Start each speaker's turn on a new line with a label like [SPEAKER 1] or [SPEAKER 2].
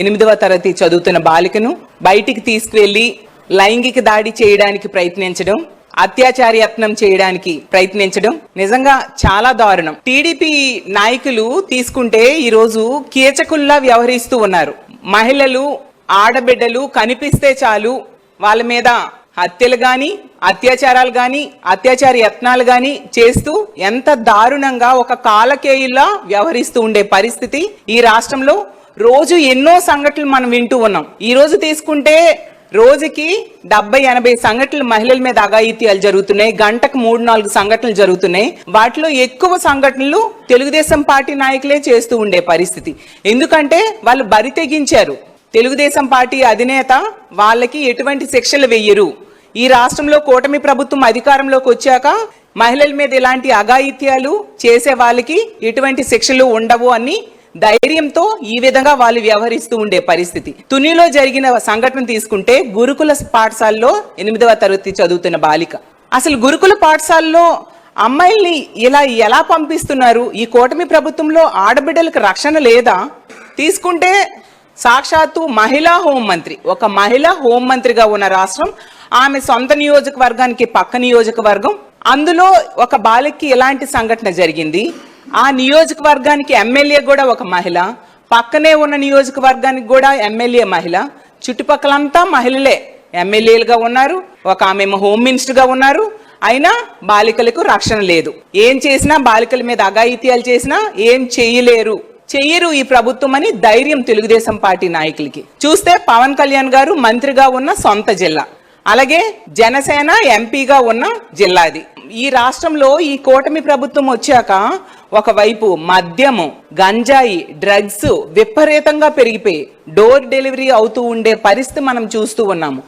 [SPEAKER 1] ఎనిమిదవ తరగతి చదువుతున్న బాలికను బయటికి తీసుకువెళ్ళి లైంగిక దాడి చేయడానికి ప్రయత్నించడం అత్యాచార యత్నం చేయడానికి ప్రయత్నించడం నిజంగా చాలా దారుణం. టీడీపీ నాయకులు తీసుకుంటే ఈరోజు కీచకుల్లా వ్యవహరిస్తూ ఉన్నారు. మహిళలు ఆడబిడ్డలు కనిపిస్తే చాలు వాళ్ళ మీద హత్యలు గాని అత్యాచారాలు గాని అత్యాచార యత్నాలు గాని చేస్తూ ఎంత దారుణంగా ఒక కాలకేయుల్లా వ్యవహరిస్తూ ఉండే పరిస్థితి ఈ రాష్ట్రంలో రోజు ఎన్నో సంఘటనలు మనం వింటూ ఉన్నాం. ఈ రోజు తీసుకుంటే రోజుకి డెబ్బై ఎనభై సంఘటనలు మహిళల మీద అఘాయిత్యాలు జరుగుతున్నాయి. గంటకు మూడు నాలుగు సంఘటనలు జరుగుతున్నాయి. వాటిలో ఎక్కువ సంఘటనలు తెలుగుదేశం పార్టీ నాయకులే చేస్తూ ఉండే పరిస్థితి. ఎందుకంటే వాళ్ళు బరి తెగించారు. తెలుగుదేశం పార్టీ అధినేత వాళ్ళకి ఎటువంటి శిక్షలు వెయ్యరు ఈ రాష్ట్రంలో కూటమి ప్రభుత్వం అధికారంలోకి వచ్చాక మహిళల మీద ఇలాంటి అఘాయిత్యాలు చేసే వాళ్ళకి ఎటువంటి శిక్షలు ఉండవు అని ధైర్యంతో ఈ విధంగా వాళ్ళు వ్యవహరిస్తూ ఉండే పరిస్థితి. తునిలో జరిగిన సంఘటన తీసుకుంటే గురుకుల పాఠశాలలో ఎనిమిదవ తరగతి చదువుతున్న బాలిక. అసలు గురుకుల పాఠశాలలో అమ్మాయిల్ని ఇలా ఎలా పంపిస్తున్నారు? ఈ కూటమి ప్రభుత్వంలో ఆడబిడ్డలకు రక్షణ లేదా? తీసుకుంటే సాక్షాత్తు మహిళా హోంమంత్రి ఒక మహిళా హోంమంత్రిగా ఉన్న రాష్ట్రం ఆమె సొంత నియోజకవర్గానికి పక్క నియోజకవర్గం. అందులో ఒక బాలికకి ఎలాంటి సంఘటన జరిగింది. ఆ నియోజకవర్గానికి ఎమ్మెల్యే కూడా ఒక మహిళ పక్కనే ఉన్న నియోజకవర్గానికి కూడా ఎమ్మెల్యే మహిళ చుట్టుపక్కలంతా మహిళలే. ఎమ్మెల్యేలుగా ఉన్నారు ఒక ఆమె హోమ్ మినిస్టర్గా ఉన్నారు అయినా బాలికలకు రక్షణ లేదు. ఏం చేసినా బాలికల మీద అఘాయిత్యాలు చేసినా ఏం చేయలేరు. చెయ్యరు ఈ ప్రభుత్వం అని ధైర్యం తెలుగుదేశం పార్టీ నాయకులకి. చూస్తే పవన్ కళ్యాణ్ గారు మంత్రిగా ఉన్న సొంత జిల్లా. అలాగే జనసేన ఎంపీగా ఉన్న జిల్లాది. ఈ రాష్ట్రంలో ఈ కూటమి ప్రభుత్వం వచ్చాక ఒకవైపు మద్యము గంజాయి డ్రగ్స్ విపరీతంగా పెరిగిపోయి డోర్ డెలివరీ అవుతూ ఉండే పరిస్థితి మనం చూస్తూ ఉన్నాము.